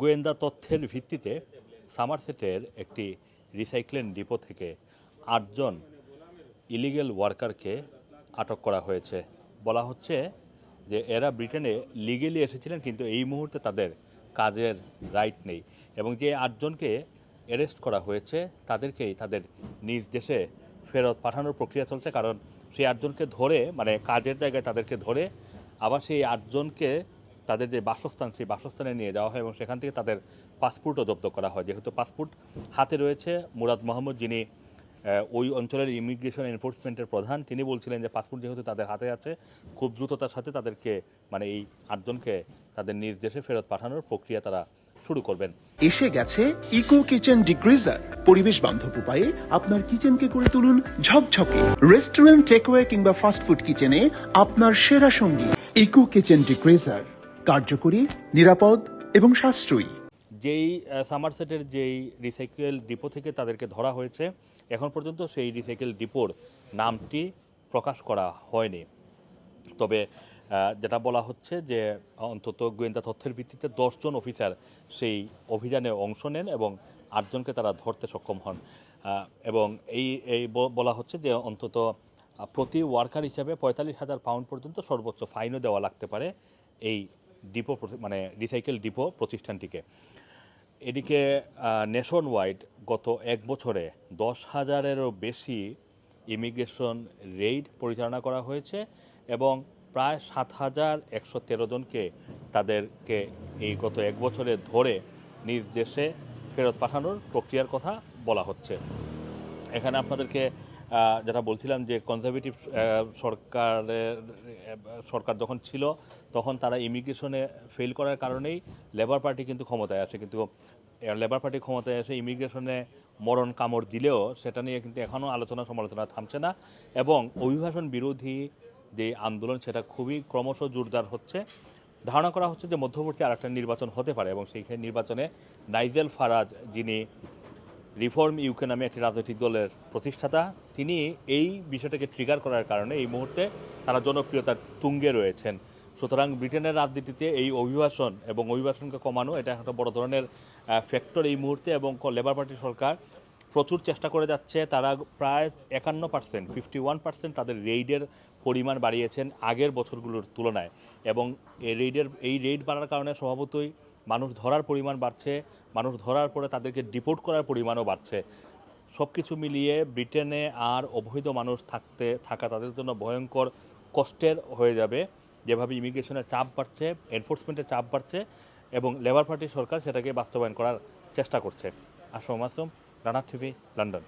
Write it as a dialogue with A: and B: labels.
A: গোয়েন্দা তথ্যের ভিত্তিতে সামারসেটের একটি রিসাইক্লিং ডিপো থেকে আটজন ইলিগেল ওয়ার্কারকে আটক করা হয়েছে। বলা হচ্ছে যে এরা ব্রিটেনে লিগেলি এসেছিলেন, কিন্তু এই মুহূর্তে তাদের কাজের রাইট নেই এবং যে আটজনকে অ্যারেস্ট করা হয়েছে, তাদেরকেই তাদের নিজ দেশে ফেরত পাঠানোর প্রক্রিয়া চলছে। কারণ সেই আটজনকে ধরে মানে কাজের জায়গায় তাদেরকে ধরে আবার সেই আটজনকে তাদের যে বাসস্থান, সেই বাসস্থানে নিয়ে যাওয়া হয় এবং সেখান থেকে তাদের পাসপোর্টও জব্দ করা হয়। যেহেতু পাসপোর্ট হাতে রয়েছে, মুরাদ মোহাম্মদ যিনি ওই অঞ্চলের ইমিগ্রেশন এনফোর্সমেন্টের প্রধান, তিনি বলছিলেন যে পাসপোর্ট যেহেতু তাদের হাতে আছে, খুব দ্রুততার সাথে তাদেরকে মানে এই আটজনকে তাদের নিজ দেশে ফেরত পাঠানোর প্রক্রিয়া তারা শুরু করবেন।
B: এসে গেছে ইকো কিচেন ডিগ্রিজার। পরিবেশ বান্ধব উপায়ে আপনার কিচেনকে করে তুলুন ঝকঝকে। রেস্টুরেন্ট, টেকওয়ে কিংবা ফাস্টফুড কিচেনে আপনার সেরা সঙ্গী। Eco kitchen degreaser. কার্যকরী নিরাপদ এবং সাশ্রয়ী।
A: যেই সামারসেটের যেই রিসাইকেল ডিপো থেকে তাদেরকে ধরা হয়েছে এখন পর্যন্ত সেই রিসাইকেল ডিপোর নামটি প্রকাশ করা হয়নি। তবে যেটা বলা হচ্ছে যে অন্তত গোয়েন্দা তথ্যের ভিত্তিতে দশজন অফিসার সেই অভিযানে অংশ নেন এবং আটজনকে তারা ধরতে সক্ষম হন। এবং এই এই ব- বলা হচ্ছে যে অন্তত প্রতি ওয়ার্কার হিসাবে পঁয়তাল্লিশ হাজার পাউন্ড পর্যন্ত সর্বোচ্চ ফাইনও দেওয়া লাগতে পারে এই ডিপো মানে রিসাইকেল ডিপো প্রতিষ্ঠানটিকে। এদিকে নেশন ওয়াইড গত এক বছরে দশ হাজারেরও বেশি ইমিগ্রেশন রেইড পরিচালনা করা হয়েছে এবং প্রায় সাত হাজার একশো তেরো জনকে তাদেরকে এই গত এক বছরে ধরে নিজ দেশে ফেরত পাঠানোর প্রক্রিয়ার কথা বলা হচ্ছে। এখানে আপনাদেরকে যেটা বলছিলাম যে কনজারভেটিভ সরকারের সরকার যখন ছিল, তখন তারা ইমিগ্রেশনে ফেল করার কারণেই লেবার পার্টি কিন্তু ক্ষমতায় আসে। কিন্তু লেবার পার্টি ক্ষমতায় এসে ইমিগ্রেশনে মরণ কামড় দিলেও সেটা নিয়ে কিন্তু এখনও আলোচনা সমালোচনা থামছে না এবং অভিবাসন বিরোধী যে আন্দোলন, সেটা খুবই ক্রমশ জোরদার হচ্ছে। ধারণা করা হচ্ছে যে মধ্যবর্তী আরেকটা নির্বাচন হতে পারে এবং সেই নির্বাচনে নাইজেল ফারাজ যিনি রিফর্ম ইউকে নামে একটি রাজনৈতিক দলের প্রতিষ্ঠাতা, তিনি এই বিষয়টাকে ট্রিগার করার কারণে এই মুহূর্তে তারা জনপ্রিয়তার তুঙ্গে রয়েছেন। সুতরাং ব্রিটেনের রাজনীতিতে এই অভিবাসন এবং অভিবাসনকে কমানো এটা একটা বড় ধরনের ফ্যাক্টর এই মুহূর্তে এবং লেবার পার্টি সরকার প্রচুর চেষ্টা করে যাচ্ছে। তারা প্রায় একান্ন পার্সেন্ট ফিফটি ওয়ান পার্সেন্ট তাদের রেইডের পরিমাণ বাড়িয়েছেন আগের বছরগুলোর তুলনায়। এবং এই রেইডের এই রেইড বাড়ার কারণে স্বভাবতই মানুষ ধরার পরিমাণ বাড়ছে, মানুষ ধরার পরে তাদেরকে ডিপোর্ট করার পরিমাণও বাড়ছে। সব কিছু মিলিয়ে ব্রিটেনে আর অবৈধ মানুষ থাকতে, থাকা তাদের জন্য ভয়ঙ্কর কষ্টের হয়ে যাবে। যেভাবে ইমিগ্রেশনের চাপ বাড়ছে এনফোর্সমেন্টের চাপ বাড়ছে এবং লেবার পার্টি সরকার সেটাকে বাস্তবায়ন করার চেষ্টা করছে। Assam Masum Rana TV, London.